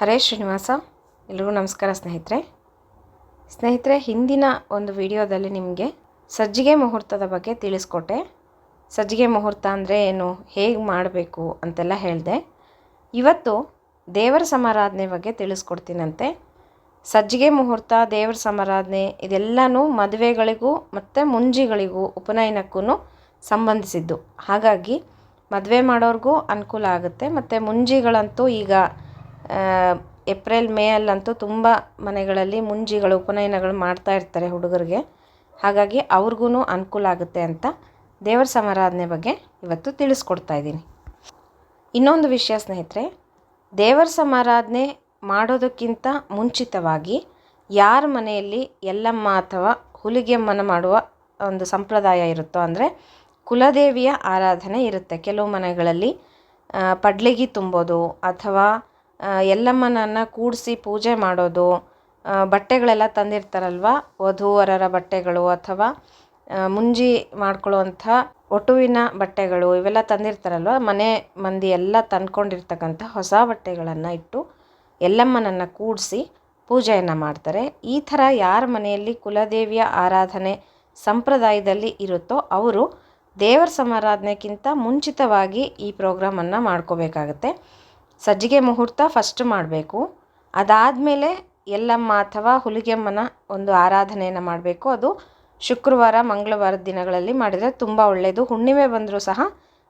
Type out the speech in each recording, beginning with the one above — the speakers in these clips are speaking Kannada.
ಹರೇ ಶ್ರೀನಿವಾಸ, ಎಲ್ರಿಗೂ ನಮಸ್ಕಾರ ಸ್ನೇಹಿತರೆ. ಸ್ನೇಹಿತರೆ, ಹಿಂದಿನ ಒಂದು ವಿಡಿಯೋದಲ್ಲಿ ನಿಮಗೆ ಸಜ್ಜಿಗೆ ಮುಹೂರ್ತದ ಬಗ್ಗೆ ತಿಳಿಸ್ಕೊಟ್ಟೆ. ಸಜ್ಜಿಗೆ ಮುಹೂರ್ತ ಅಂದರೆ ಏನು, ಹೇಗೆ ಮಾಡಬೇಕು ಅಂತೆಲ್ಲ ಹೇಳಿದೆ. ಇವತ್ತು ದೇವರ ಸಮಾರಾಧನೆ ಬಗ್ಗೆ ತಿಳಿಸ್ಕೊಡ್ತೀನಂತೆ. ಸಜ್ಜಿಗೆ ಮುಹೂರ್ತ, ದೇವರ ಸಮಾರಾಧನೆ, ಇದೆಲ್ಲನೂ ಮದುವೆಗಳಿಗೂ ಮತ್ತು ಮುಂಜಿಗಳಿಗೂ ಉಪನಯನಕ್ಕೂ ಸಂಬಂಧಿಸಿದ್ದು. ಹಾಗಾಗಿ ಮದುವೆ ಮಾಡೋರಿಗೂ ಅನುಕೂಲ ಆಗುತ್ತೆ, ಮತ್ತು ಮುಂಜಿಗಳಂತೂ ಈಗ ಏಪ್ರಿಲ್, ಮೇ ಅಲ್ಲಂತೂ ತುಂಬ ಮನೆಗಳಲ್ಲಿ ಮುಂಜಿಗಳು, ಉಪನಯನಗಳು ಮಾಡ್ತಾ ಇರ್ತಾರೆ ಹುಡುಗರಿಗೆ. ಹಾಗಾಗಿ ಅವ್ರಿಗೂ ಅನುಕೂಲ ಆಗುತ್ತೆ ಅಂತ ದೇವರ ಸಮಾರಾಧನೆ ಬಗ್ಗೆ ಇವತ್ತು ತಿಳಿಸ್ಕೊಡ್ತಾ ಇದ್ದೀನಿ. ಇನ್ನೊಂದು ವಿಷಯ ಸ್ನೇಹಿತರೆ, ದೇವರ ಸಮಾರಾಧನೆ ಮಾಡೋದಕ್ಕಿಂತ ಮುಂಚಿತವಾಗಿ ಯಾರ ಮನೆಯಲ್ಲಿ ಎಲ್ಲಮ್ಮ ಅಥವಾ ಹುಲಿಗೆಮ್ಮನ ಮಾಡುವ ಒಂದು ಸಂಪ್ರದಾಯ ಇರುತ್ತೋ ಅಂದರೆ ಕುಲದೇವಿಯ ಆರಾಧನೆ ಇರುತ್ತೆ. ಕೆಲವು ಮನೆಗಳಲ್ಲಿ ಪಡ್ಲಿಗಿ ತುಂಬೋದು ಅಥವಾ ಎಲ್ಲಮ್ಮನನ್ನು ಕೂಡಿಸಿ ಪೂಜೆ ಮಾಡೋದು ಬಟ್ಟೆಗಳೆಲ್ಲ ತಂದಿರ್ತಾರಲ್ವ? ವಧುವರರ ಬಟ್ಟೆಗಳು ಅಥವಾ ಮುಂಜಿ ಮಾಡ್ಕೊಳ್ಳುವಂಥ ಒಟುವಿನ ಬಟ್ಟೆಗಳು ಇವೆಲ್ಲ ತಂದಿರ್ತಾರಲ್ವ? ಮನೆ ಮಂದಿ ಎಲ್ಲ ತಂದ್ಕೊಂಡಿರ್ತಕ್ಕಂಥ ಹೊಸ ಬಟ್ಟೆಗಳನ್ನು ಇಟ್ಟು ಎಲ್ಲಮ್ಮನನ್ನು ಕೂಡಿಸಿ ಪೂಜೆಯನ್ನು ಮಾಡ್ತಾರೆ. ಈ ಥರ ಯಾರ ಮನೆಯಲ್ಲಿ ಕುಲದೇವಿಯ ಆರಾಧನೆ ಸಂಪ್ರದಾಯದಲ್ಲಿ ಇರುತ್ತೋ ಅವರು ದೇವರ ಸಮಾರಾಧನೆಗಿಂತ ಮುಂಚಿತವಾಗಿ ಈ ಪ್ರೋಗ್ರಾಮನ್ನು ಮಾಡ್ಕೋಬೇಕಾಗತ್ತೆ. ಸಜ್ಜಿಗೆ ಮುಹೂರ್ತ ಫಸ್ಟ್ ಮಾಡಬೇಕು. ಅದಾದಮೇಲೆ ಎಲ್ಲಮ್ಮ ಅಥವಾ ಹುಲಿಗೆಮ್ಮನ ಒಂದು ಆರಾಧನೆಯನ್ನು ಮಾಡಬೇಕು. ಅದು ಶುಕ್ರವಾರ, ಮಂಗಳವಾರ ದಿನಗಳಲ್ಲಿ ಮಾಡಿದರೆ ತುಂಬ ಒಳ್ಳೆಯದು ಹುಣ್ಣಿಮೆ ಬಂದರೂ ಸಹ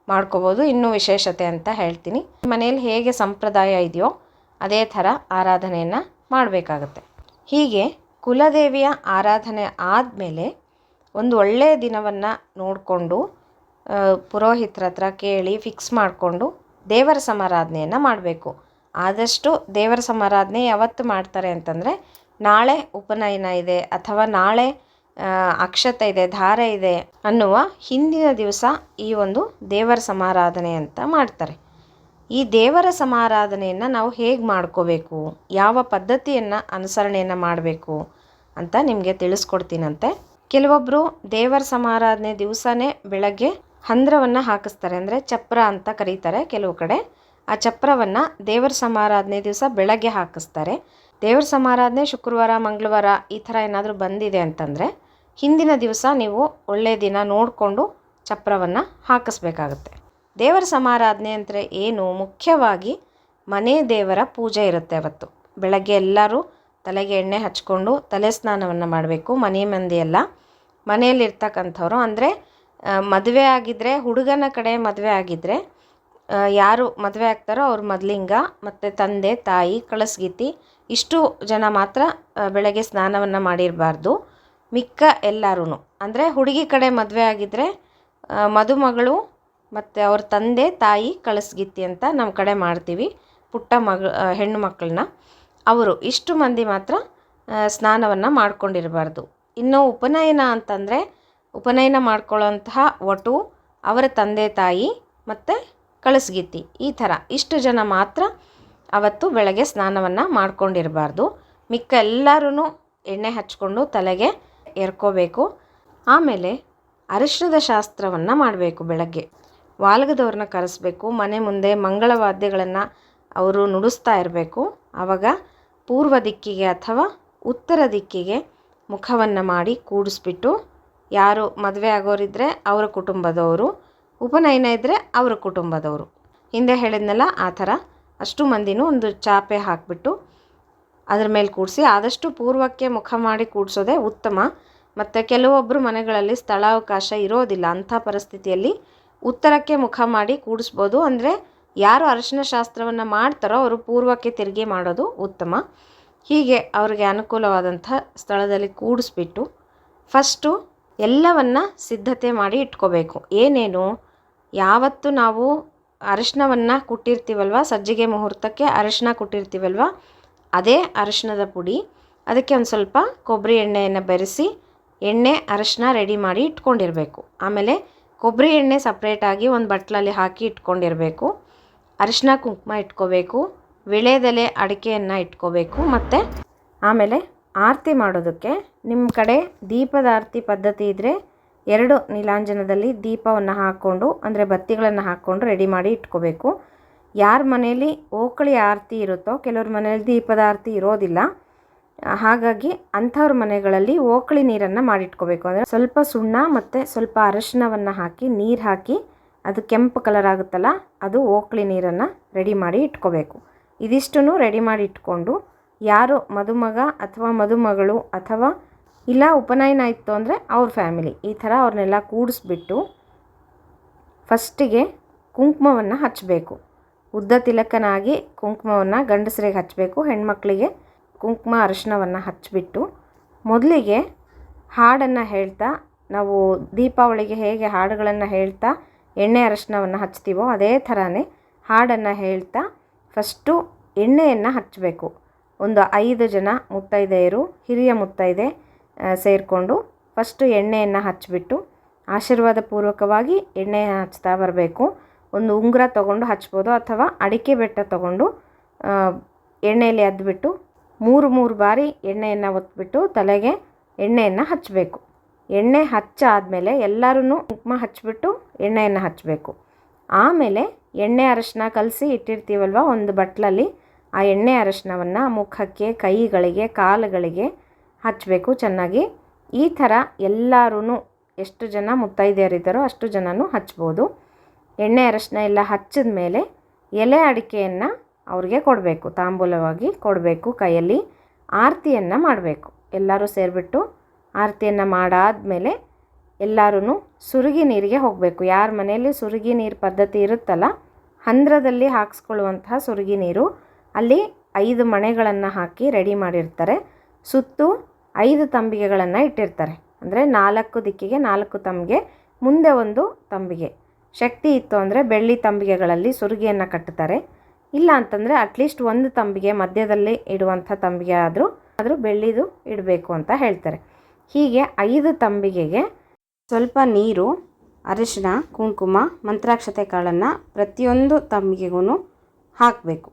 ಮಾಡ್ಕೋಬೋದು. ಇನ್ನೂ ವಿಶೇಷತೆ ಅಂತ ಹೇಳ್ತೀನಿ. ಮನೆಯಲ್ಲಿ ಹೇಗೆ ಸಂಪ್ರದಾಯ ಇದೆಯೋ ಅದೇ ಥರ ಆರಾಧನೆಯನ್ನು ಮಾಡಬೇಕಾಗತ್ತೆ. ಹೀಗೆ ಕುಲದೇವಿಯ ಆರಾಧನೆ ಆದಮೇಲೆ ಒಂದು ಒಳ್ಳೆಯ ದಿನವನ್ನು ನೋಡಿಕೊಂಡು ಪುರೋಹಿತರ ಹತ್ರ ಕೇಳಿ ಫಿಕ್ಸ್ ಮಾಡಿಕೊಂಡು ದೇವರ ಸಮಾರಾಧನೆಯನ್ನು ಮಾಡಬೇಕು. ಆದಷ್ಟು ದೇವರ ಸಮಾರಾಧನೆ ಯಾವತ್ತು ಮಾಡ್ತಾರೆ ಅಂತಂದರೆ, ನಾಳೆ ಉಪನಯನ ಇದೆ ಅಥವಾ ನಾಳೆ ಅಕ್ಷತೆ ಇದೆ, ಧಾರೆ ಇದೆ ಅನ್ನುವ ಹಿಂದಿನ ದಿವಸ ಈ ಒಂದು ದೇವರ ಸಮಾರಾಧನೆ ಅಂತ ಮಾಡ್ತಾರೆ. ಈ ದೇವರ ಸಮಾರಾಧನೆಯನ್ನು ನಾವು ಹೇಗೆ ಮಾಡ್ಕೋಬೇಕು? ಯಾವ ಪದ್ಧತಿಯನ್ನು ಅನುಸರಣೆಯನ್ನು ಮಾಡಬೇಕು ಅಂತ ನಿಮಗೆ ತಿಳಿಸ್ಕೊಡ್ತೀನಂತೆ. ಕೆಲವೊಬ್ಬರು ದೇವರ ಸಮಾರಾಧನೆ ದಿವಸನೇ ಬೆಳಗ್ಗೆ ಹಂದ್ರವನ್ನು ಹಾಕಿಸ್ತಾರೆ. ಅಂದರೆ ಚಪ್ರ ಅಂತ ಕರೀತಾರೆ ಕೆಲವು ಕಡೆ. ಆ ಚಪ್ರವನ್ನು ದೇವರ ಸಮಾರಾಧನೆ ದಿವಸ ಬೆಳಗ್ಗೆ ಹಾಕಿಸ್ತಾರೆ. ದೇವರ ಸಮಾರಾಧನೆ ಶುಕ್ರವಾರ, ಮಂಗಳವಾರ ಈ ಥರ ಏನಾದರೂ ಬಂದಿದೆ ಅಂತಂದರೆ ಹಿಂದಿನ ದಿವಸ ನೀವು ಒಳ್ಳೆಯ ದಿನ ನೋಡಿಕೊಂಡು ಚಪ್ರವನ್ನು ಹಾಕಿಸ್ಬೇಕಾಗತ್ತೆ. ದೇವರ ಸಮಾರಾಧನೆ ಅಂದರೆ ಏನು? ಮುಖ್ಯವಾಗಿ ಮನೆ ದೇವರ ಪೂಜೆ ಇರುತ್ತೆ ಅವತ್ತು. ಬೆಳಗ್ಗೆ ಎಲ್ಲರೂ ತಲೆಗೆ ಎಣ್ಣೆ ಹಚ್ಕೊಂಡು ತಲೆ ಸ್ನಾನವನ್ನು ಮಾಡಬೇಕು. ಮನೆ ಮಂದಿ ಎಲ್ಲ ಮನೆಯಲ್ಲಿರ್ತಕ್ಕಂಥವ್ರು ಅಂದರೆ ಮದುವೆ ಆಗಿದ್ದರೆ ಹುಡುಗನ ಕಡೆ ಮದುವೆ ಆಗಿದ್ದರೆ ಯಾರು ಮದುವೆ ಆಗ್ತಾರೋ ಅವ್ರ ಮದ್ಲಿಂಗ ಮತ್ತು ತಂದೆ, ತಾಯಿ ಕಳಸ್ಗಿತ್ತಿ ಇಷ್ಟು ಜನ ಮಾತ್ರ ಬೆಳಗ್ಗೆ ಸ್ನಾನವನ್ನು ಮಾಡಿರಬಾರ್ದು. ಮಿಕ್ಕ ಎಲ್ಲರೂ ಅಂದರೆ ಹುಡುಗಿ ಕಡೆ ಮದುವೆ ಆಗಿದ್ದರೆ ಮದುಮಗಳು ಮತ್ತು ಅವ್ರ ತಂದೆ, ತಾಯಿ ಕಳಸ್ಗಿತ್ತಿ ಅಂತ ನಮ್ಮ ಕಡೆ ಮಾಡ್ತೀವಿ, ಪುಟ್ಟ ಮಗ ಹೆಣ್ಣು ಮಕ್ಕಳನ್ನ ಅವರು ಇಷ್ಟು ಮಂದಿ ಮಾತ್ರ ಸ್ನಾನವನ್ನು ಮಾಡ್ಕೊಂಡಿರಬಾರ್ದು. ಇನ್ನು ಉಪನಯನ ಅಂತಂದರೆ ಉಪನಯನ ಮಾಡ್ಕೊಳ್ಳೋಂತಹ ವಟು ಅವರ ತಂದೆ ತಾಯಿ ಮತ್ತು ಕಳಸ್ಗಿತ್ತಿ ಈ ಥರ ಇಷ್ಟು ಜನ ಮಾತ್ರ ಅವತ್ತು ಬೆಳಗ್ಗೆ ಸ್ನಾನವನ್ನು ಮಾಡ್ಕೊಂಡಿರಬಾರ್ದು. ಮಿಕ್ಕ ಎಲ್ಲರೂ ಎಣ್ಣೆ ಹಚ್ಕೊಂಡು ತಲೆಗೆ ಎರ್ಕೋಬೇಕು ಆಮೇಲೆ ಅರಿಶಿನದ ಶಾಸ್ತ್ರವನ್ನು ಮಾಡಬೇಕು ಬೆಳಗ್ಗೆ. ವಾಲ್ಗದವ್ರನ್ನ ಕರೆಸ್ಬೇಕು. ಮನೆ ಮುಂದೆ ಮಂಗಳವಾದ್ಯಗಳನ್ನು ಅವರು ನುಡಿಸ್ತಾ ಇರಬೇಕು. ಆವಾಗ ಪೂರ್ವ ದಿಕ್ಕಿಗೆ ಅಥವಾ ಉತ್ತರ ದಿಕ್ಕಿಗೆ ಮುಖವನ್ನು ಮಾಡಿ ಕೂಡಿಸ್ಬಿಟ್ಟು ಯಾರು ಮದುವೆ ಆಗೋರಿದ್ದರೆ ಅವರ ಕುಟುಂಬದವರು, ಉಪನಯನ ಇದ್ದರೆ ಅವರ ಕುಟುಂಬದವರು. ಹಿಂದೆ ಹೇಳಿದ್ನಲ್ಲ ಆ ಥರ. ಅಷ್ಟು ಮಂದಿನೂ ಒಂದು ಚಾಪೆ ಹಾಕಿಬಿಟ್ಟು ಅದ್ರ ಮೇಲೆ ಕೂಡಿಸಿ ಆದಷ್ಟು ಪೂರ್ವಕ್ಕೆ ಮುಖ ಮಾಡಿ ಕೂಡಿಸೋದೇ ಉತ್ತಮ. ಮತ್ತು ಕೆಲವೊಬ್ಬರು ಮನೆಗಳಲ್ಲಿ ಸ್ಥಳಾವಕಾಶ ಇರೋದಿಲ್ಲ. ಅಂಥ ಪರಿಸ್ಥಿತಿಯಲ್ಲಿ ಉತ್ತರಕ್ಕೆ ಮುಖ ಮಾಡಿ ಕೂಡಿಸ್ಬೋದು ಅಂದರೆ ಯಾರು ಅರಶಿನ ಶಾಸ್ತ್ರವನ್ನು ಮಾಡ್ತಾರೋ ಅವರು ಪೂರ್ವಕ್ಕೆ ತಿರುಗಿ ಮಾಡೋದು ಉತ್ತಮ. ಹೀಗೆ ಅವರಿಗೆ ಅನುಕೂಲವಾದಂಥ ಸ್ಥಳದಲ್ಲಿ ಕೂಡಿಸ್ಬಿಟ್ಟು ಫಸ್ಟು ಎಲ್ಲವನ್ನ ಸಿದ್ಧತೆ ಮಾಡಿ ಇಟ್ಕೋಬೇಕು. ಏನೇನು? ಯಾವತ್ತು ನಾವು ಅರಿಶಿನವನ್ನು ಕುಟ್ಟಿರ್ತೀವಲ್ವ? ಸಜ್ಜಿಗೆ ಮುಹೂರ್ತಕ್ಕೆ ಅರಿಶಿನ ಕುಟ್ಟಿರ್ತೀವಲ್ವ? ಅದೇ ಅರಿಶಿನದ ಪುಡಿ. ಅದಕ್ಕೆ ಒಂದು ಸ್ವಲ್ಪ ಕೊಬ್ಬರಿ ಎಣ್ಣೆಯನ್ನು ಬೆರೆಸಿ ಎಣ್ಣೆ ಅರಿಶಿನ ರೆಡಿ ಮಾಡಿ ಇಟ್ಕೊಂಡಿರಬೇಕು. ಆಮೇಲೆ ಕೊಬ್ಬರಿ ಎಣ್ಣೆ ಸಪ್ರೇಟಾಗಿ ಒಂದು ಬಟ್ಲಲ್ಲಿ ಹಾಕಿ ಇಟ್ಕೊಂಡಿರಬೇಕು. ಅರಿಶಿನ ಕುಂಕುಮ ಇಟ್ಕೋಬೇಕು. ವಿಳೆದೆಲೆ ಅಡಿಕೆಯನ್ನು ಇಟ್ಕೋಬೇಕು. ಮತ್ತು ಆಮೇಲೆ ಆರತಿ ಮಾಡೋದಕ್ಕೆ ನಿಮ್ಮ ಕಡೆ ದೀಪದಾರ್ತಿ ಪದ್ಧತಿ ಇದ್ದರೆ ಎರಡು ನೀಲಾಂಜನದಲ್ಲಿ ದೀಪವನ್ನು ಹಾಕ್ಕೊಂಡು, ಅಂದರೆ ಬತ್ತಿಗಳನ್ನು ಹಾಕ್ಕೊಂಡು ರೆಡಿ ಮಾಡಿ ಇಟ್ಕೋಬೇಕು. ಯಾರ ಮನೆಯಲ್ಲಿ ಓಕಳಿ ಆರತಿ ಇರುತ್ತೋ, ಕೆಲವ್ರ ಮನೆಯಲ್ಲಿ ದೀಪದ ಆರತಿ ಇರೋದಿಲ್ಲ. ಹಾಗಾಗಿ ಅಂಥವ್ರ ಮನೆಗಳಲ್ಲಿ ಓಕಳಿ ನೀರನ್ನು ಮಾಡಿಟ್ಕೋಬೇಕು ಅಂದರೆ ಸ್ವಲ್ಪ ಸುಣ್ಣ ಮತ್ತು ಸ್ವಲ್ಪ ಅರಶಿನವನ್ನು ಹಾಕಿ, ನೀರು ಹಾಕಿ, ಅದು ಕೆಂಪು ಕಲರ್ ಆಗುತ್ತಲ್ಲ, ಅದು ಓಕಳಿ ನೀರನ್ನು ರೆಡಿ ಮಾಡಿ ಇಟ್ಕೋಬೇಕು. ಇದಿಷ್ಟು ರೆಡಿ ಮಾಡಿ ಇಟ್ಕೊಂಡು ಯಾರು ಮದುಮಗ ಅಥವಾ ಮದುಮಗಳು ಅಥವಾ ಇಲ್ಲ ಉಪನಯನ ಇತ್ತು ಅಂದರೆ ಅವ್ರ ಫ್ಯಾಮಿಲಿ. ಈ ಥರ ಅವ್ರನ್ನೆಲ್ಲ ಕೂಡಿಸ್ಬಿಟ್ಟು ಫಸ್ಟಿಗೆ ಕುಂಕುಮವನ್ನು ಹಚ್ಚಬೇಕು ಉದ್ದ ತಿಲಕನಾಗಿ ಕುಂಕುಮವನ್ನು ಗಂಡಸರಿಗೆ ಹಚ್ಚಬೇಕು ಹೆಣ್ಮಕ್ಳಿಗೆ ಕುಂಕುಮ ಅರಿಶಿನವನ್ನು ಹಚ್ಚಿಬಿಟ್ಟು ಮೊದಲಿಗೆ ಹಾಡನ್ನು ಹೇಳ್ತಾ, ನಾವು ದೀಪಾವಳಿಗೆ ಹೇಗೆ ಹಾಡುಗಳನ್ನು ಹೇಳ್ತಾ ಎಣ್ಣೆ ಅರಿಶಿನವನ್ನು ಹಚ್ತೀವೋ ಅದೇ ಥರನೇ ಹಾಡನ್ನು ಹೇಳ್ತಾ ಫಸ್ಟು ಎಣ್ಣೆಯನ್ನು ಹಚ್ಚಬೇಕು ಒಂದು ಐದು ಜನ ಮುತ್ತೈದೆಯರು, ಹಿರಿಯ ಮುತ್ತೈದೆ ಸೇರಿಕೊಂಡು ಫಸ್ಟು ಎಣ್ಣೆಯನ್ನು ಹಚ್ಚಿಬಿಟ್ಟು ಆಶೀರ್ವಾದ ಪೂರ್ವಕವಾಗಿ ಎಣ್ಣೆ ಹಚ್ತಾ ಬರಬೇಕು. ಒಂದು ಉಂಗುರ ತಗೊಂಡು ಹಚ್ಬೋದು ಅಥವಾ ಅಡಿಕೆ ಬೆಟ್ಟ ತಗೊಂಡು ಎಣ್ಣೆಯಲ್ಲಿ ಅದ್ಬಿಟ್ಟು ಮೂರು ಮೂರು ಬಾರಿ ಎಣ್ಣೆಯನ್ನು ಒತ್ಬಿಟ್ಟು ತಲೆಗೆ ಎಣ್ಣೆಯನ್ನು ಹಚ್ಚಬೇಕು ಎಣ್ಣೆ ಹಚ್ಚಾದಮೇಲೆ ಎಲ್ಲರೂ ಉಪ್ಮ ಹಚ್ಚಿಬಿಟ್ಟು ಎಣ್ಣೆಯನ್ನು ಹಚ್ಚಬೇಕು ಆಮೇಲೆ ಎಣ್ಣೆ ಅರಶಿನ ಕಲಸಿ ಇಟ್ಟಿರ್ತೀವಲ್ವ ಒಂದು ಬಟ್ಲಲ್ಲಿ ಆ ಎಣ್ಣೆ ಅರಶಿನವನ್ನು ಮುಖಕ್ಕೆ, ಕೈಗಳಿಗೆ, ಕಾಲುಗಳಿಗೆ ಹಚ್ಚಬೇಕು ಚೆನ್ನಾಗಿ. ಈ ಥರ ಎಲ್ಲರೂ ಎಷ್ಟು ಜನ ಮುತ್ತೈದೆಯರಿದ್ದಾರೋ ಅಷ್ಟು ಜನನೂ ಹಚ್ಬೋದು. ಎಣ್ಣೆ ಅರಶಿನ ಎಲ್ಲ ಹಚ್ಚಿದ ಮೇಲೆ ಎಲೆ ಅಡಿಕೆಯನ್ನು ಅವ್ರಿಗೆ ಕೊಡಬೇಕು, ತಾಂಬೂಲವಾಗಿ ಕೊಡಬೇಕು ಕೈಯಲ್ಲಿ. ಆರತಿಯನ್ನು ಮಾಡಬೇಕು, ಎಲ್ಲರೂ ಸೇರಿಬಿಟ್ಟು ಆರತಿಯನ್ನು ಮಾಡಾದಮೇಲೆ ಎಲ್ಲರೂ ಸುರುಗಿ ನೀರಿಗೆ ಹೋಗಬೇಕು. ಯಾರ ಮನೆಯಲ್ಲಿ ಸುರುಗಿ ನೀರು ಪದ್ಧತಿ ಇರುತ್ತಲ್ಲ, ಹಂದ್ರದಲ್ಲಿ ಹಾಕ್ಸ್ಕೊಳ್ಳುವಂತಹ ಸುರುಗಿ ನೀರು ಅಲ್ಲಿ ಐದು ಮಣೆಗಳನ್ನು ಹಾಕಿ ರೆಡಿ ಮಾಡಿರ್ತಾರೆ. ಸುತ್ತು ಐದು ತಂಬಿಗೆಗಳನ್ನು ಇಟ್ಟಿರ್ತಾರೆ. ಅಂದರೆ ನಾಲ್ಕು ದಿಕ್ಕಿಗೆ ನಾಲ್ಕು ತಂಬಿಗೆ, ಮುಂದೆ ಒಂದು ತಂಬಿಗೆ. ಶಕ್ತಿ ಇತ್ತು ಅಂದರೆ ಬೆಳ್ಳಿ ತಂಬಿಗೆಗಳಲ್ಲಿ ಸುರುಗಿಯನ್ನು ಕಟ್ಟುತ್ತಾರೆ ಇಲ್ಲ ಅಂತಂದರೆ ಅಟ್ಲೀಸ್ಟ್ ಒಂದು ತಂಬಿಗೆ, ಮಧ್ಯದಲ್ಲಿ ಇಡುವಂಥ ತಂಬಿಗೆ ಆದರೂ ಆದರೂ ಬೆಳ್ಳಿದು ಇಡಬೇಕು ಅಂತ ಹೇಳ್ತಾರೆ. ಹೀಗೆ ಐದು ತಂಬಿಗೆಗೆ ಸ್ವಲ್ಪ ನೀರು ಅರಿಶಿನ ಕುಂಕುಮ, ಮಂತ್ರಾಕ್ಷತೆ ಕಾಳನ್ನು ಪ್ರತಿಯೊಂದು ತಂಬಿಗೆಗೂ ಹಾಕಬೇಕು.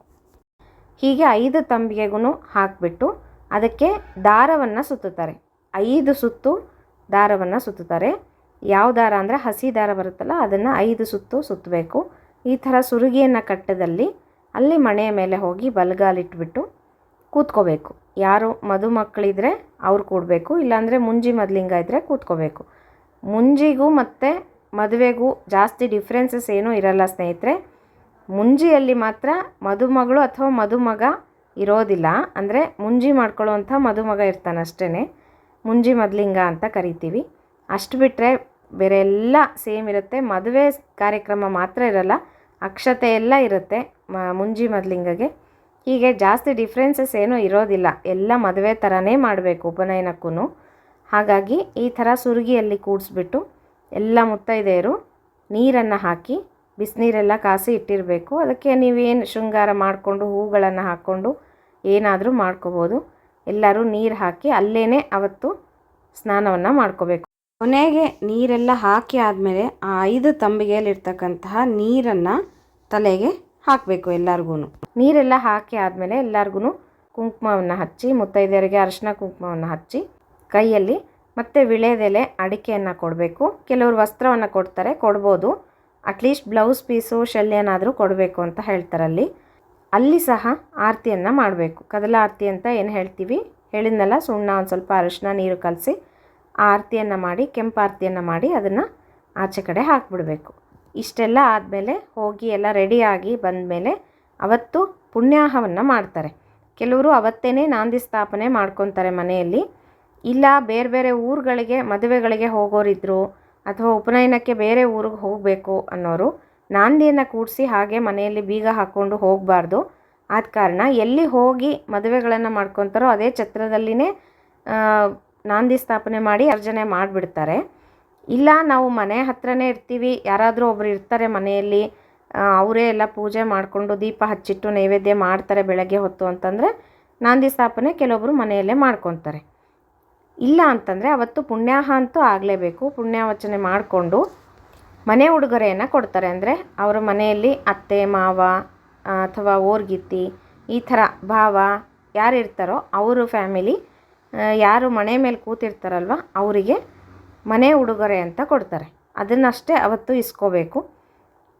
ಹೀಗೆ ಐದು ತಂಬಿಗೆಗೂ ಹಾಕಿಬಿಟ್ಟು ಅದಕ್ಕೆ ದಾರವನ್ನು ಸುತ್ತುತ್ತಾರೆ. ಐದು ಸುತ್ತು ದಾರವನ್ನು ಸುತ್ತುತ್ತಾರೆ. ಯಾವ ದಾರ ಅಂದರೆ ಹಸಿ ದಾರ ಬರುತ್ತಲ್ಲ, ಅದನ್ನು ಐದು ಸುತ್ತು ಸುತ್ತಬೇಕು. ಈ ಥರ ಸುರುಗಿಯನ್ನು ಕಟ್ಟದಲ್ಲಿ ಅಲ್ಲಿ ಮಣೆಯ ಮೇಲೆ ಹೋಗಿ ಬಲಗಾಲಿಟ್ಬಿಟ್ಟು ಕೂತ್ಕೋಬೇಕು. ಯಾರು ಮದುಮಕ್ಕಳಿದ್ರೆ ಅವ್ರು ಕೂಡಬೇಕು, ಇಲ್ಲಾಂದರೆ ಮುಂಜಿ ಮದ್ಲಿಂಗ ಇದ್ದರೆ ಕೂತ್ಕೋಬೇಕು. ಮುಂಜಿಗೂ ಮತ್ತು ಮದುವೆಗೂ ಜಾಸ್ತಿ ಡಿಫ್ರೆನ್ಸಸ್ ಏನೂ ಇರಲ್ಲ ಸ್ನೇಹಿತರೆ. ಮುಂಜಿಯಲ್ಲಿ ಮಾತ್ರ ಮದುಮಗಳು ಅಥವಾ ಮದುಮಗ ಇರೋದಿಲ್ಲ. ಅಂದರೆ ಮುಂಜಿ ಮಾಡ್ಕೊಳ್ಳುವಂಥ ಮದುಮಗ ಇರ್ತಾನೆ ಅಷ್ಟೇ ಮುಂಜಿ ಮದ್ಲಿಂಗ ಅಂತ ಕರಿತೀವಿ. ಅಷ್ಟು ಬಿಟ್ಟರೆ ಬೇರೆ ಎಲ್ಲ ಸೇಮ್ ಇರುತ್ತೆ. ಮದುವೆ ಕಾರ್ಯಕ್ರಮ ಮಾತ್ರ ಇರಲ್ಲ. ಅಕ್ಷತೆ ಎಲ್ಲ ಇರುತ್ತೆ ಮ, ಮುಂಜಿ ಮದ್ಲಿಂಗಗೆ. ಹೀಗೆ ಜಾಸ್ತಿ ಡಿಫ್ರೆನ್ಸಸ್ ಏನೂ ಇರೋದಿಲ್ಲ. ಎಲ್ಲ ಮದುವೆ ಥರನೇ ಮಾಡಬೇಕು ಉಪನಯನಕ್ಕೂ ಹಾಗಾಗಿ ಈ ಥರ ಸುರುಗಿಯಲ್ಲಿ ಕೂಡಿಸ್ಬಿಟ್ಟು ಎಲ್ಲ ಮುತ್ತೈದೆಯರು ನೀರನ್ನು ಹಾಕಿ ಬಿಸಿನೀರೆಲ್ಲ ಕಾಸಿ ಇಟ್ಟಿರಬೇಕು. ಅದಕ್ಕೆ ನೀವೇನು ಶೃಂಗಾರ ಮಾಡಿಕೊಂಡು ಹೂಗಳನ್ನು ಹಾಕ್ಕೊಂಡು ಏನಾದರೂ ಮಾಡ್ಕೋಬೋದು. ಎಲ್ಲರೂ ನೀರು ಹಾಕಿ ಅಲ್ಲೇ ಅವತ್ತು ಸ್ನಾನವನ್ನು ಮಾಡ್ಕೋಬೇಕು. ಕೊನೆಗೆ ನೀರೆಲ್ಲ ಹಾಕಿ ಆದಮೇಲೆ ಆ ಐದು ತಂಬಿಗೆಯಲ್ಲಿರ್ತಕ್ಕಂತಹ ನೀರನ್ನು ತಲೆಗೆ ಹಾಕಬೇಕು ಎಲ್ಲರಿಗೂ ನೀರೆಲ್ಲ ಹಾಕಿ ಆದಮೇಲೆ ಎಲ್ಲರಿಗೂ ಕುಂಕುಮವನ್ನು ಹಚ್ಚಿ ಮುತ್ತೈದೆಯರಿಗೆ ಅರಿಶಿನ ಕುಂಕುಮವನ್ನು ಹಚ್ಚಿ ಕೈಯಲ್ಲಿ ಮತ್ತೆ ವಿಳೆದೆಲೆ ಅಡಿಕೆಯನ್ನು ಕೊಡಬೇಕು. ಕೆಲವರು ವಸ್ತ್ರವನ್ನು ಕೊಡ್ತಾರೆ ಕೊಡ್ಬೋದು. ಅಟ್ಲೀಸ್ಟ್ ಬ್ಲೌಸ್ ಪೀಸು ಶಲ್ಯನಾದರೂ ಕೊಡಬೇಕು ಅಂತ ಹೇಳ್ತಾರಲ್ಲಿ. ಅಲ್ಲಿ ಸಹ ಆರತಿಯನ್ನು ಮಾಡಬೇಕು. ಕದಲ ಆರತಿ ಅಂತ ಏನು ಹೇಳ್ತೀವಿ? ಹೇಳಿದ್ನಲ್ಲ, ಸುಣ್ಣ ಒಂದು ಸ್ವಲ್ಪ ಅರಿಶಿನ, ನೀರು ಕಲಸಿ ಆ ಆರತಿಯನ್ನು ಮಾಡಿ, ಕೆಂಪು ಆರತಿಯನ್ನು ಮಾಡಿ ಅದನ್ನು ಆಚೆ ಕಡೆ ಹಾಕಿಬಿಡಬೇಕು. ಇಷ್ಟೆಲ್ಲ ಆದಮೇಲೆ ಹೋಗಿ ಎಲ್ಲ ರೆಡಿಯಾಗಿ ಬಂದಮೇಲೆ ಅವತ್ತು ಪುಣ್ಯಾಹವನ್ನು ಮಾಡ್ತಾರೆ. ಕೆಲವರು ಅವತ್ತೇ ನಾಂದಿ ಸ್ಥಾಪನೆ ಮಾಡ್ಕೊತಾರೆ ಮನೆಯಲ್ಲಿ. ಇಲ್ಲ ಬೇರೆ ಬೇರೆ ಊರುಗಳಿಗೆ, ಮದುವೆಗಳಿಗೆ ಹೋಗೋರಿದ್ರು ಅಥವಾ ಉಪನಯನಕ್ಕೆ ಬೇರೆ ಊರಿಗೆ ಹೋಗಬೇಕು ಅನ್ನೋರು ನಾಂದಿಯನ್ನು ಕೂಡಿಸಿ ಹಾಗೆ ಮನೆಯಲ್ಲಿ ಬೀಗ ಹಾಕ್ಕೊಂಡು ಹೋಗಬಾರ್ದು. ಆದ ಕಾರಣ ಎಲ್ಲಿ ಹೋಗಿ ಮದುವೆಗಳನ್ನು ಮಾಡ್ಕೊತಾರೋ ಅದೇ ಛತ್ರದಲ್ಲಿನೇ ನಾಂದಿ ಸ್ಥಾಪನೆ ಮಾಡಿ ಅರ್ಜನೆ ಮಾಡಿಬಿಡ್ತಾರೆ. ಇಲ್ಲ ನಾವು ಮನೆ ಹತ್ರನೇ ಇರ್ತೀವಿ, ಯಾರಾದರೂ ಒಬ್ಬರು ಇರ್ತಾರೆ ಮನೆಯಲ್ಲಿ ಅವರೇ ಎಲ್ಲ ಪೂಜೆ ಮಾಡಿಕೊಂಡು ದೀಪ ಹಚ್ಚಿಟ್ಟು ನೈವೇದ್ಯ ಮಾಡ್ತಾರೆ ಬೆಳಗ್ಗೆ ಹೊತ್ತು ಅಂತಂದರೆ ನಾಂದಿ ಸ್ಥಾಪನೆ ಕೆಲವೊಬ್ಬರು ಮನೆಯಲ್ಲೇ ಮಾಡ್ಕೊತಾರೆ. ಇಲ್ಲ ಅಂತಂದರೆ ಅವತ್ತು ಪುಣ್ಯಾಹ ಅಂತೂ ಆಗಲೇಬೇಕು. ಪುಣ್ಯಾವಚನೆ ಮಾಡಿಕೊಂಡು ಮನೆ ಉಡುಗೊರೆಯನ್ನು ಕೊಡ್ತಾರೆ. ಅಂದರೆ ಅವರ ಮನೆಯಲ್ಲಿ ಅತ್ತೆ, ಮಾವ ಅಥವಾ ಓರ್ಗಿತ್ತಿ ಈ ಥರ ಭಾವ ಯಾರು ಇರ್ತಾರೋ ಅವರು ಫ್ಯಾಮಿಲಿ ಯಾರು ಮನೆ ಮೇಲೆ ಕೂತಿರ್ತಾರಲ್ವ ಅವರಿಗೆ ಮನೆ ಉಡುಗೊರೆ ಅಂತ ಕೊಡ್ತಾರೆ. ಅದನ್ನಷ್ಟೇ ಅವತ್ತು ಇಸ್ಕೋಬೇಕು.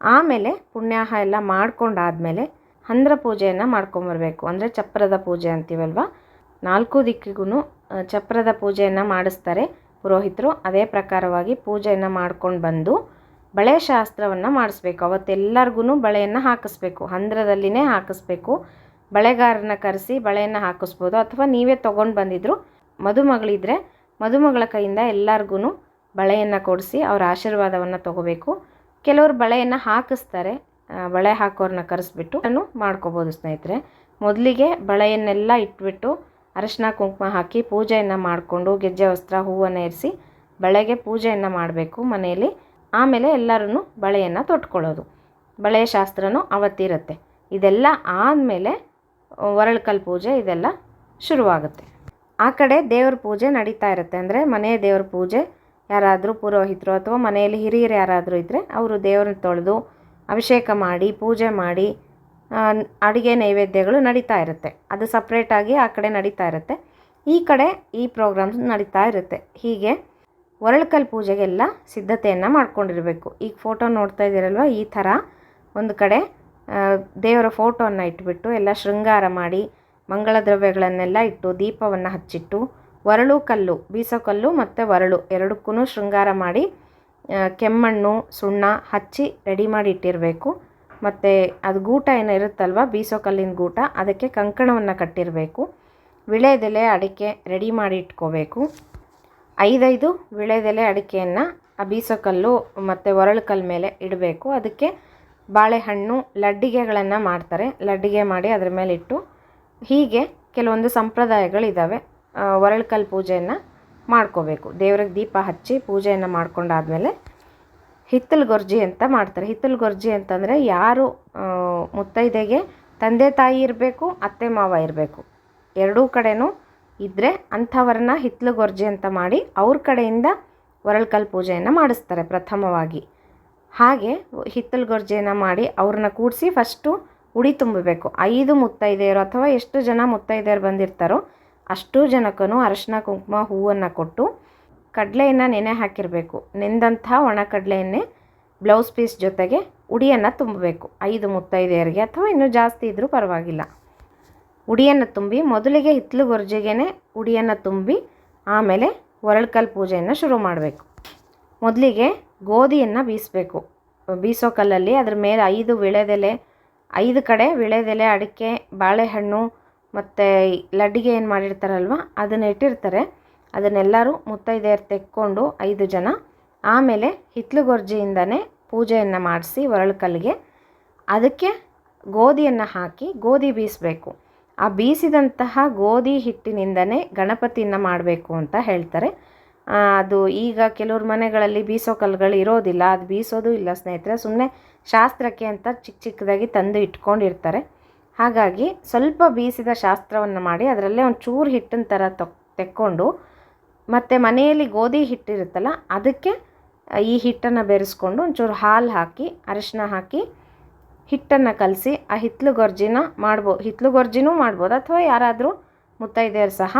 ಆಮೇಲೆ ಪುಣ್ಯಾಹ ಎಲ್ಲ ಮಾಡ್ಕೊಂಡಾದಮೇಲೆ ಹಂದ್ರ ಪೂಜೆಯನ್ನು ಮಾಡ್ಕೊಂಬರ್ಬೇಕು. ಅಂದರೆ ಚಪ್ರದ ಪೂಜೆ ಅಂತೀವಲ್ವ? ನಾಲ್ಕು ದಿಕ್ಕಿಗೂ ಚಪ್ರದ ಪೂಜೆಯನ್ನು ಮಾಡಿಸ್ತಾರೆ ಪುರೋಹಿತರು. ಅದೇ ಪ್ರಕಾರವಾಗಿ ಪೂಜೆಯನ್ನು ಮಾಡ್ಕೊಂಡು ಬಂದು ಬಳೆ ಶಾಸ್ತ್ರವನ್ನು ಮಾಡಿಸ್ಬೇಕು. ಅವತ್ತೆಲ್ಲರಿಗೂ ಬಳೆಯನ್ನು ಹಾಕಿಸ್ಬೇಕು. ಹಂದ್ರದಲ್ಲಿನೇ ಹಾಕಿಸ್ಬೇಕು. ಬಳೆಗಾರನ ಕರೆಸಿ ಬಳೆಯನ್ನು ಹಾಕಿಸ್ಬೋದು. ಅಥವಾ ನೀವೇ ತೊಗೊಂಡು ಬಂದಿದ್ರು ಮದುಮಗಳಿದ್ರೆ ಮದುಮಗಳ ಕೈಯಿಂದ ಎಲ್ಲರಿಗೂ ಬಳೆಯನ್ನು ಕೊಡಿಸಿ ಅವರ ಆಶೀರ್ವಾದವನ್ನು ತಗೋಬೇಕು. ಕೆಲವರು ಬಳೆಯನ್ನು ಹಾಕಿಸ್ತಾರೆ. ಬಳೆ ಹಾಕೋರನ್ನ ಕರೆಸ್ಬಿಟ್ಟು ನಾನು ಮಾಡ್ಕೋಬೋದು ಸ್ನೇಹಿತರೆ. ಮೊದಲಿಗೆ ಬಳೆಯನ್ನೆಲ್ಲ ಇಟ್ಬಿಟ್ಟು ಅರಶಿನ, ಕುಂಕುಮ ಹಾಕಿ ಪೂಜೆಯನ್ನು ಮಾಡಿಕೊಂಡು ಗೆಜ್ಜೆ, ವಸ್ತ್ರ, ಹೂವನ್ನು ಇರಿಸಿ ಬಳೆಗೆ ಪೂಜೆಯನ್ನು ಮಾಡಬೇಕು ಮನೆಯಲ್ಲಿ. ಆಮೇಲೆ ಎಲ್ಲರೂ ಬಳೆಯನ್ನು ತೊಟ್ಕೊಳ್ಳೋದು. ಬಳೆಯ ಶಾಸ್ತ್ರನೂ ಅವತ್ತಿರುತ್ತೆ. ಇದೆಲ್ಲ ಆದಮೇಲೆ ವರಳ್ಕಲ್ ಪೂಜೆ ಇದೆಲ್ಲ ಶುರುವಾಗುತ್ತೆ. ಆ ಕಡೆ ದೇವ್ರ ಪೂಜೆ ನಡೀತಾ ಇರುತ್ತೆ. ಅಂದರೆ ಮನೆಯ ದೇವ್ರ ಪೂಜೆ ಯಾರಾದರೂ ಪುರೋಹಿತರು ಅಥವಾ ಮನೆಯಲ್ಲಿ ಹಿರಿಯರು ಯಾರಾದರೂ ಇದ್ದರೆ ಅವರು ದೇವ್ರನ್ನ ತೊಳೆದು ಅಭಿಷೇಕ ಮಾಡಿ, ಪೂಜೆ ಮಾಡಿ ಅಡುಗೆ ನೈವೇದ್ಯಗಳು ನಡೀತಾ ಇರುತ್ತೆ. ಅದು ಸಪ್ರೇಟಾಗಿ ಆ ಕಡೆ ನಡೀತಾ ಇರುತ್ತೆ. ಈ ಕಡೆ ಈ ಪ್ರೋಗ್ರಾಮ್ಸ್ ನಡೀತಾ ಇರುತ್ತೆ. ಹೀಗೆ ಒರಳಕಲ್ ಪೂಜೆಗೆಲ್ಲ ಸಿದ್ಧತೆಯನ್ನು ಮಾಡ್ಕೊಂಡಿರಬೇಕು. ಈಗ ಫೋಟೋ ನೋಡ್ತಾ ಇದ್ದೀರಲ್ವ? ಈ ಥರ ಒಂದು ಕಡೆ ದೇವರ ಫೋಟೋವನ್ನು ಇಟ್ಬಿಟ್ಟು ಎಲ್ಲ ಶೃಂಗಾರ ಮಾಡಿ ಮಂಗಳ ದ್ರವ್ಯಗಳನ್ನೆಲ್ಲ ಇಟ್ಟು, ದೀಪವನ್ನು ಹಚ್ಚಿಟ್ಟು, ಒರಳು ಕಲ್ಲು, ಬೀಸೋ ಕಲ್ಲು ಮತ್ತು ಒರಳು ಎರಡಕ್ಕೂ ಶೃಂಗಾರ ಮಾಡಿ ಕೆಮ್ಮಣ್ಣು, ಸುಣ್ಣ ಹಚ್ಚಿ ರೆಡಿ ಮಾಡಿ ಇಟ್ಟಿರಬೇಕು. ಮತ್ತು ಅದು ಗೂಟ ಏನೋ ಇರುತ್ತಲ್ವ? ಬೀಸೋ ಕಲ್ಲಿನ ಗೂಟ. ಅದಕ್ಕೆ ಕಂಕಣವನ್ನು ಕಟ್ಟಿರಬೇಕು. ವಿಳೆದೆಲೆ ಅಡಿಕೆ ರೆಡಿ ಮಾಡಿ ಇಟ್ಕೋಬೇಕು. ಐದೈದು ವಿಳೆದೆಲೆ ಅಡಿಕೆಯನ್ನು ಆ ಬೀಸೋ ಕಲ್ಲು ಮತ್ತು ಒರಳು ಕಲ್ಲು ಮೇಲೆ ಇಡಬೇಕು. ಅದಕ್ಕೆ ಬಾಳೆಹಣ್ಣು, ಲಡ್ಡಿಗೆಗಳನ್ನು ಮಾಡ್ತಾರೆ. ಲಡ್ಡಿಗೆ ಮಾಡಿ ಅದ್ರ ಮೇಲೆ ಇಟ್ಟು ಹೀಗೆ ಕೆಲವೊಂದು ಸಂಪ್ರದಾಯಗಳಿದ್ದಾವೆ ಒರಳ್ಕಲ್ ಪೂಜೆಯನ್ನು ಮಾಡ್ಕೋಬೇಕು. ದೇವ್ರಿಗೆ ದೀಪ ಹಚ್ಚಿ ಪೂಜೆಯನ್ನು ಮಾಡ್ಕೊಂಡಾದ್ಮೇಲೆ ಹಿತ್ತಲು ಗೊರ್ಜಿ ಅಂತ ಮಾಡ್ತಾರೆ. ಹಿತ್ತಲು ಗೊರ್ಜಿ ಅಂತಂದರೆ ಯಾರು ಮುತ್ತೈದೆಗೆ ತಂದೆ ತಾಯಿ ಇರಬೇಕು, ಅತ್ತೆ ಮಾವ ಇರಬೇಕು. ಎರಡೂ ಕಡೆನೂ ಇದ್ದರೆ ಅಂಥವ್ರನ್ನ ಹಿತ್ತಲು ಗೊರ್ಜಿ ಅಂತ ಮಾಡಿ ಅವ್ರ ಕಡೆಯಿಂದ ಒರಳ್ಕಲ್ ಪೂಜೆಯನ್ನು ಮಾಡಿಸ್ತಾರೆ ಪ್ರಥಮವಾಗಿ. ಹಾಗೆ ಹಿತ್ತಲು ಗೊರ್ಜೆಯನ್ನು ಮಾಡಿ ಅವ್ರನ್ನ ಕೂಡಿಸಿ ಫಸ್ಟು ಉಡಿ ತುಂಬಬೇಕು. ಐದು ಮುತ್ತೈದೆಯರು ಅಥವಾ ಎಷ್ಟು ಜನ ಮುತ್ತೈದೆಯರು ಬಂದಿರ್ತಾರೋ ಅಷ್ಟು ಜನಕ್ಕೂ ಅರಶಿನ, ಕುಂಕುಮ, ಹೂವನ್ನು ಕೊಟ್ಟು ಕಡಲೆಯನ್ನು ನೆನೆ ಹಾಕಿರಬೇಕು. ನೆಂದಂಥ ಒಣ ಕಡಲೆಯನ್ನೇ ಬ್ಲೌಸ್ ಪೀಸ್ ಜೊತೆಗೆ ಉಡಿಯನ್ನು ತುಂಬಬೇಕು. ಐದು ಮುತ್ತೈದೆಯರಿಗೆ ಅಥವಾ ಇನ್ನೂ ಜಾಸ್ತಿ ಇದ್ದರೂ ಪರವಾಗಿಲ್ಲ. ಉಡಿಯನ್ನು ತುಂಬಿ ಮೊದಲಿಗೆ ಹಿತ್ತಲು ಗೊರ್ಜಿಗೆನೆ ಉಡಿಯನ್ನು ತುಂಬಿ ಆಮೇಲೆ ಒರಳ್ಕಲ್ ಪೂಜೆಯನ್ನು ಶುರು ಮಾಡಬೇಕು. ಮೊದಲಿಗೆ ಗೋಧಿಯನ್ನು ಬೀಸಬೇಕು. ಬೀಸೋ ಕಲ್ಲಲ್ಲಿ ಅದ್ರ ಮೇಲೆ ಐದು ವಿಳೆದೆಲೆ, ಐದು ಕಡೆ ವಿಳೆದೆಲೆ ಅಡಿಕೆ, ಬಾಳೆಹಣ್ಣು ಮತ್ತು ಲಡ್ಡಿಗೆ ಏನು ಮಾಡಿರ್ತಾರಲ್ವ, ಅದನ್ನು ಇಟ್ಟಿರ್ತಾರೆ. ಅದನ್ನೆಲ್ಲರೂ ಮುತ್ತೈದೆಯರು ತೆಕ್ಕೊಂಡು ಐದು ಜನ. ಆಮೇಲೆ ಹಿತ್ಲು ಗೊರ್ಜಿಯಿಂದನೇ ಪೂಜೆಯನ್ನು ಮಾಡಿಸಿ ಒರಳ್ಕಲ್ಲಿಗೆ ಅದಕ್ಕೆ ಗೋಧಿಯನ್ನು ಹಾಕಿ ಗೋಧಿ ಬೀಸಬೇಕು. ಆ ಬೀಸಿದಂತಹ ಗೋಧಿ ಹಿಟ್ಟಿನಿಂದನೇ ಗಣಪತಿಯನ್ನು ಮಾಡಬೇಕು ಅಂತ ಹೇಳ್ತಾರೆ. ಅದು ಈಗ ಕೆಲವ್ರ ಮನೆಗಳಲ್ಲಿ ಬೀಸೋ ಕಲ್ಲುಗಳು ಇರೋದಿಲ್ಲ. ಅದು ಬೀಸೋದು ಇಲ್ಲ ಸ್ನೇಹಿತರೆ. ಸುಮ್ಮನೆ ಶಾಸ್ತ್ರಕ್ಕೆ ಅಂತ ಚಿಕ್ಕ ಚಿಕ್ಕದಾಗಿ ತಂದು ಇಟ್ಕೊಂಡಿರ್ತಾರೆ. ಹಾಗಾಗಿ ಸ್ವಲ್ಪ ಬೀಸಿದ ಶಾಸ್ತ್ರವನ್ನು ಮಾಡಿ ಅದರಲ್ಲೇ ಒಂದು ಚೂರು ಹಿಟ್ಟಿನ ಥರ ತೊಕ್ ತೆಕ್ಕೊಂಡು ಮತ್ತು ಮನೆಯಲ್ಲಿ ಗೋಧಿ ಹಿಟ್ಟಿರುತ್ತಲ್ಲ, ಅದಕ್ಕೆ ಈ ಹಿಟ್ಟನ್ನು ಬೆರೆಸ್ಕೊಂಡು ಒಂಚೂರು ಹಾಲು ಹಾಕಿ ಅರಿಶಿನ ಹಾಕಿ, ಹಿಟ್ಟನ್ನು ಕಲಸಿ, ಆ ಹಿತ್ಲು ಗೊರ್ಜಿನ ಮಾಡ್ಬೋ, ಹಿತ್ಲು ಗೊರ್ಜಿನೂ ಮಾಡ್ಬೋದು, ಅಥವಾ ಯಾರಾದರೂ ಮುತ್ತೈದೆಯರು ಸಹ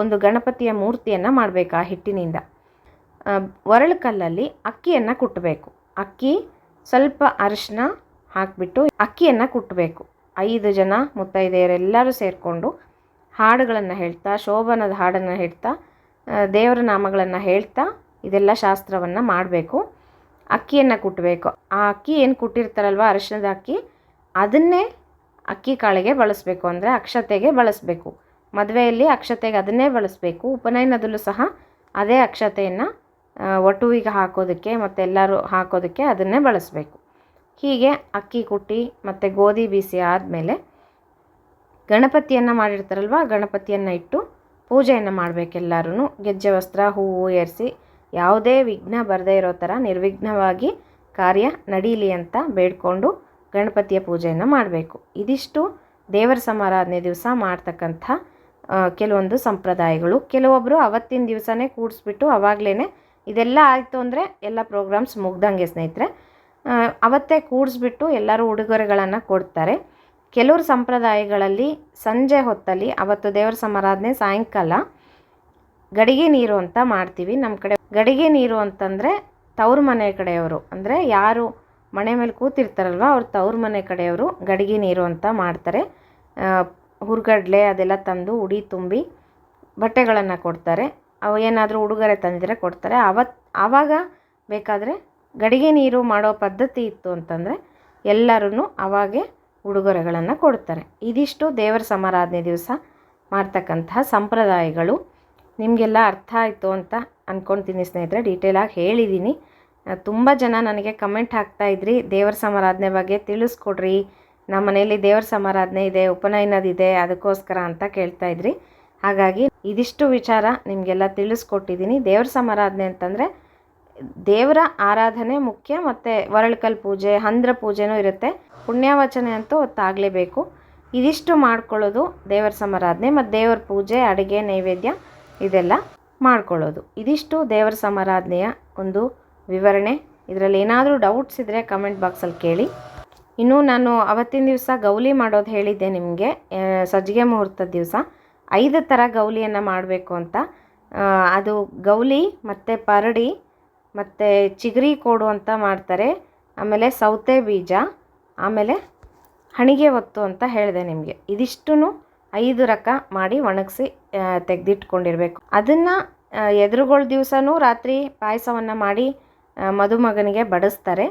ಒಂದು ಗಣಪತಿಯ ಮೂರ್ತಿಯನ್ನು ಮಾಡಬೇಕು ಆ ಹಿಟ್ಟಿನಿಂದ. ಒರಳು ಕಲ್ಲಲ್ಲಿ ಅಕ್ಕಿಯನ್ನು ಕುಟ್ಟಬೇಕು ಅಕ್ಕಿ ಸ್ವಲ್ಪ ಅರಿಶಿನ ಹಾಕಿಬಿಟ್ಟು ಅಕ್ಕಿಯನ್ನು ಕುಟ್ಟಬೇಕು ಐದು ಜನ ಮುತ್ತೈದೆಯರೆಲ್ಲರೂ ಸೇರಿಕೊಂಡು ಹಾಡುಗಳನ್ನು ಹೇಳ್ತಾ, ಶೋಭನದ ಹಾಡನ್ನು ಹೇಳ್ತಾ ದೇವರ ನಾಮಗಳನ್ನು ಹೇಳ್ತಾ ಇದೆಲ್ಲ ಶಾಸ್ತ್ರವನ್ನು ಮಾಡಬೇಕು. ಅಕ್ಕಿಯನ್ನು ಕುಟ್ಟಬೇಕು ಆ ಅಕ್ಕಿ ಏನು ಕುಟ್ಟಿರ್ತಾರಲ್ವ, ಅರಿಶಿಣದ ಅಕ್ಕಿ, ಅದನ್ನೇ ಅಕ್ಕಿ ಕಾಳಿಗೆ ಬಳಸಬೇಕು. ಅಂದರೆ ಅಕ್ಷತೆಗೆ ಬಳಸಬೇಕು. ಮದುವೆಯಲ್ಲಿ ಅಕ್ಷತೆಗೆ ಅದನ್ನೇ ಬಳಸಬೇಕು. ಉಪನಯನದಲ್ಲೂ ಸಹ ಅದೇ ಅಕ್ಷತೆಯನ್ನು ಒಟುವಿಗೆ ಹಾಕೋದಕ್ಕೆ ಮತ್ತು ಎಲ್ಲರೂ ಹಾಕೋದಕ್ಕೆ ಅದನ್ನೇ ಬಳಸಬೇಕು. ಹೀಗೆ ಅಕ್ಕಿ ಕುಟ್ಟಿ ಮತ್ತು ಗೋಧಿ ಬೀಸಿ ಆದಮೇಲೆ ಗಣಪತಿಯನ್ನು ಮಾಡಿರ್ತಾರಲ್ವ, ಗಣಪತಿಯನ್ನು ಇಟ್ಟು ಪೂಜೆಯನ್ನು ಮಾಡಬೇಕೆಲ್ಲರೂ ಗೆಜ್ಜೆ, ವಸ್ತ್ರ, ಹೂವು ಏರಿಸಿ ಯಾವುದೇ ವಿಘ್ನ ಬರದೇ ಇರೋ ಥರ ನಿರ್ವಿಘ್ನವಾಗಿ ಕಾರ್ಯ ನಡೀಲಿ ಅಂತ ಬೇಡಿಕೊಂಡು ಗಣಪತಿಯ ಪೂಜೆಯನ್ನು ಮಾಡಬೇಕು. ಇದಿಷ್ಟು ದೇವರ ಸಮಾರಾಧನೆ ದಿವಸ ಮಾಡ್ತಕ್ಕಂಥ ಕೆಲವೊಂದು ಸಂಪ್ರದಾಯಗಳು. ಕೆಲವೊಬ್ಬರು ಅವತ್ತಿನ ದಿವಸನೇ ಕೂಡಿಸ್ಬಿಟ್ಟು ಅವಾಗಲೇ ಇದೆಲ್ಲ ಆಯಿತು ಅಂದರೆ ಎಲ್ಲ ಪ್ರೋಗ್ರಾಮ್ಸ್ ಮುಗ್ದಂಗೆ ಸ್ನೇಹಿತರೆ. ಅವತ್ತೇ ಕೂಡಿಸ್ಬಿಟ್ಟು ಎಲ್ಲರೂ ಉಡುಗೊರೆಗಳನ್ನು ಕೊಡ್ತಾರೆ. ಕೆಲವ್ರ ಸಂಪ್ರದಾಯಗಳಲ್ಲಿ ಸಂಜೆ ಹೊತ್ತಲ್ಲಿ ಅವತ್ತು ದೇವರ ಸಮಾರಾಧನೆ ಸಾಯಂಕಾಲ ಗಡಿಗೆ ನೀರು ಅಂತ ಮಾಡ್ತೀವಿ. ನಮ್ಮ ಕಡೆ ಗಡಿಗೆ ನೀರು ಅಂತಂದರೆ ತವ್ರ ಮನೆ ಕಡೆಯವರು, ಅಂದರೆ ಯಾರು ಮನೆ ಮೇಲೆ ಕೂತಿರ್ತಾರಲ್ವ, ಅವ್ರು ತವ್ರ ಮನೆ ಕಡೆಯವರು ಗಡಿಗೆ ನೀರು ಅಂತ ಮಾಡ್ತಾರೆ. ಹುರ್ಗಡ್ಲೆ ಅದೆಲ್ಲ ತಂದು ಉಡಿ ತುಂಬಿ ಬಟ್ಟೆಗಳನ್ನು ಕೊಡ್ತಾರೆ. ಅವು ಏನಾದರೂ ಉಡುಗೊರೆ ತಂದಿದ್ರೆ ಕೊಡ್ತಾರೆ. ಅವತ್ತು ಆವಾಗ ಬೇಕಾದರೆ ಗಡಿಗೆ ನೀರು ಮಾಡೋ ಪದ್ಧತಿ ಇತ್ತು ಅಂತಂದರೆ ಎಲ್ಲರೂ ಅವಾಗೆ ಉಡುಗೊರೆಗಳನ್ನು ಕೊಡ್ತಾರೆ. ಇದಿಷ್ಟು ದೇವರ ಸಮಾರಾಧನೆ ದಿವಸ ಮಾಡ್ತಕ್ಕಂತಹ ಸಂಪ್ರದಾಯಗಳು. ನಿಮಗೆಲ್ಲ ಅರ್ಥ ಆಯಿತು ಅಂತ ಅಂದ್ಕೊಳ್ತೀನಿ ಸ್ನೇಹಿತರೆ ಡೀಟೇಲಾಗಿ ಹೇಳಿದ್ದೀನಿ ತುಂಬ ಜನ ನನಗೆ ಕಮೆಂಟ್ ಹಾಕ್ತಾಯಿದ್ರಿ ದೇವರ ಸಮಾರಾಧನೆ ಬಗ್ಗೆ ತಿಳಿಸ್ಕೊಡ್ರಿ. ನಮ್ಮ ಮನೆಯಲ್ಲಿ ದೇವರ ಸಮಾರಾಧನೆ ಇದೆ ಉಪನಯನದಿದೆ ಅದಕ್ಕೋಸ್ಕರ ಅಂತ ಕೇಳ್ತಾ ಇದ್ರಿ. ಹಾಗಾಗಿ ಇದಿಷ್ಟು ವಿಚಾರ ನಿಮಗೆಲ್ಲ ತಿಳಿಸ್ಕೊಟ್ಟಿದ್ದೀನಿ ದೇವರ ಸಮಾರಾಧನೆ ಅಂತಂದರೆ ದೇವರ ಆರಾಧನೆ ಮುಖ್ಯ, ಮತ್ತು ವರಳ್ಕಲ್ ಪೂಜೆ, ಹಂದ್ರ ಪೂಜೆನೂ ಇರುತ್ತೆ. ಪುಣ್ಯಾವಚನೆ ಅಂತೂ ಹೊತ್ತಾಗಲೇಬೇಕು. ಇದಿಷ್ಟು ಮಾಡ್ಕೊಳ್ಳೋದು ದೇವರ ಸಮಾರಾಧನೆ ಮತ್ತು ದೇವರ ಪೂಜೆ, ಅಡುಗೆ, ನೈವೇದ್ಯ ಇದೆಲ್ಲ ಮಾಡ್ಕೊಳ್ಳೋದು. ಇದಿಷ್ಟು ದೇವರ ಸಮಾರಾಧನೆಯ ಒಂದು ವಿವರಣೆ. ಇದರಲ್ಲಿ ಏನಾದರೂ ಡೌಟ್ಸ್ ಇದ್ದರೆ ಕಮೆಂಟ್ ಬಾಕ್ಸಲ್ಲಿ ಕೇಳಿ. ಇನ್ನು ನಾನು ಅವತ್ತಿನ ದಿವಸ ಗೌಲಿ ಮಾಡೋದು ಹೇಳಿದ್ದೆ ನಿಮಗೆ. ಸಜ್ಜಿಗೆ ಮುಹೂರ್ತದ ದಿವಸ. ಐದು ಥರ ಗೌಲಿಯನ್ನು ಮಾಡಬೇಕು ಅಂತ. ಅದು ಗೌಲಿ, ಮತ್ತು ಪರಡಿ, ಮತ್ತು ಚಿಗರಿ ಕೋಡು ಅಂತ ಮಾಡ್ತಾರೆ. ಆಮೇಲೆ ಸೌತೆ ಬೀಜ. ಆಮೇಲೆ ಹಣಿಗೆ ಒತ್ತು ಅಂತ ಹೇಳಿದೆ ನಿಮಗೆ. ಇದಿಷ್ಟೂ ಐದು ರಕ ಮಾಡಿ ಒಣಗಿಸಿ ತೆಗೆದಿಟ್ಕೊಂಡಿರಬೇಕು. ಅದನ್ನು ಎದುರುಗಳ ದಿವಸನೂ ರಾತ್ರಿ ಪಾಯಸವನ್ನು ಮಾಡಿ ಮದುಮಗನಿಗೆ ಬಡಿಸ್ತಾರೆ.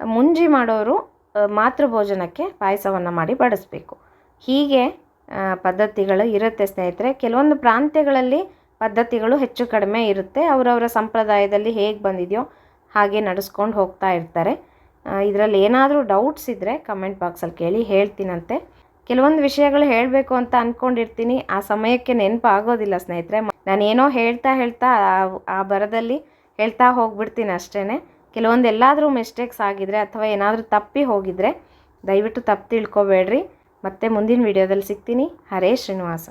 ಮುಂಜಿ ಮಾಡೋರು ಮಾತೃ ಮಾತೃಭೋಜನಕ್ಕೆ ಪಾಯಸವನ್ನು ಮಾಡಿ ಬಡಿಸ್ಬೇಕು. ಹೀಗೆ ಪದ್ಧತಿಗಳು ಇರುತ್ತೆ ಸ್ನೇಹಿತರೆ. ಕೆಲವೊಂದು ಪ್ರಾಂತ್ಯಗಳಲ್ಲಿ ಪದ್ಧತಿಗಳು ಹೆಚ್ಚು ಕಡಿಮೆ ಇರುತ್ತೆ. ಅವರವರ ಸಂಪ್ರದಾಯದಲ್ಲಿ ಹೇಗೆ ಬಂದಿದೆಯೋ ಹಾಗೆ ನಡೆಸ್ಕೊಂಡು ಹೋಗ್ತಾ ಇರ್ತಾರೆ. ಇದರಲ್ಲಿ ಏನಾದರೂ ಡೌಟ್ಸ್ ಇದ್ದರೆ ಕಮೆಂಟ್ ಬಾಕ್ಸಲ್ಲಿ ಕೇಳಿ ಹೇಳ್ತೀನಂತೆ. ಕೆಲವೊಂದು ವಿಷಯಗಳು ಹೇಳಬೇಕು ಅಂತ ಅಂದ್ಕೊಂಡಿರ್ತೀನಿ ಆ ಸಮಯಕ್ಕೆ ನೆನಪು ಆಗೋದಿಲ್ಲ ಸ್ನೇಹಿತರೆ. ನಾನೇನೋ ಹೇಳ್ತಾ ಹೇಳ್ತಾ ಆ- ಆ ಬರದಲ್ಲಿ ಹೇಳ್ತಾ ಹೋಗ್ಬಿಡ್ತೀನಿ ಅಷ್ಟೇ ಕೆಲವೊಂದು ಎಲ್ಲಾದರೂ ಮಿಸ್ಟೇಕ್ಸ್ ಆಗಿದ್ರೆ ಅಥವಾ ಏನಾದರೂ ತಪ್ಪಿ ಹೋಗಿದ್ರೆ ದಯವಿಟ್ಟು ತಪ್ಪು ತಿಳ್ಕೊಬೇಡ್ರಿ. ಮತ್ತೆ ಮುಂದಿನ ವಿಡಿಯೋದಲ್ಲಿ ಸಿಗ್ತೀನಿ. ಹರೇ ಶ್ರೀನಿವಾಸ.